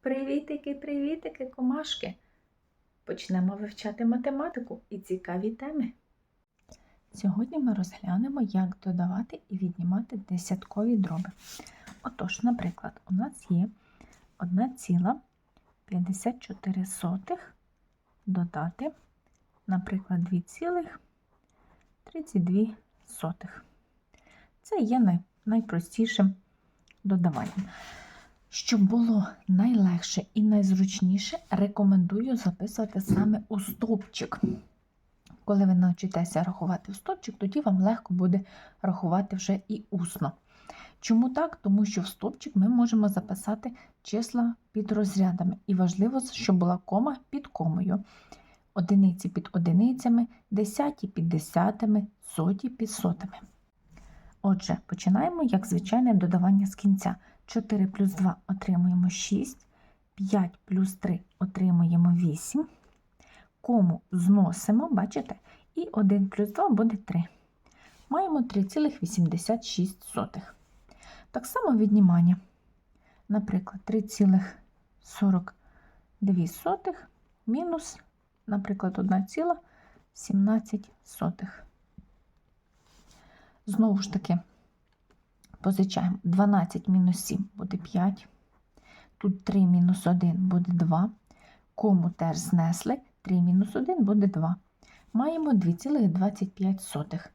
Привітики, привітики, комашки! Почнемо вивчати математику і цікаві теми. Сьогодні ми розглянемо, як додавати і віднімати десяткові дроби. Отож, наприклад, у нас є 1,54 додати, наприклад, 2,32. Це є найпростішим додаванням. Щоб було найлегше і найзручніше, рекомендую записувати саме у стовпчик. Коли ви навчитеся рахувати в стовпчик, тоді вам легко буде рахувати вже і усно. Чому так? Тому що в стовпчик ми можемо записати числа під розрядами. І важливо, щоб була кома під комою. Одиниці під одиницями, десяті під десятими, соті під сотами. Отже, починаємо як звичайне додавання з кінця. 4 плюс 2 отримуємо 6, 5 плюс 3 отримуємо 8. Кому зносимо, бачите? І 1 плюс 2 буде 3. Маємо 3,86. Так само віднімання. Наприклад, 3,42 мінус, наприклад, 1,17. Знову ж таки, позичаємо 12 мінус 7 буде 5. Тут 3 мінус 1 буде 2. Кому теж знесли 3 мінус 1 буде 2. Маємо 2,25.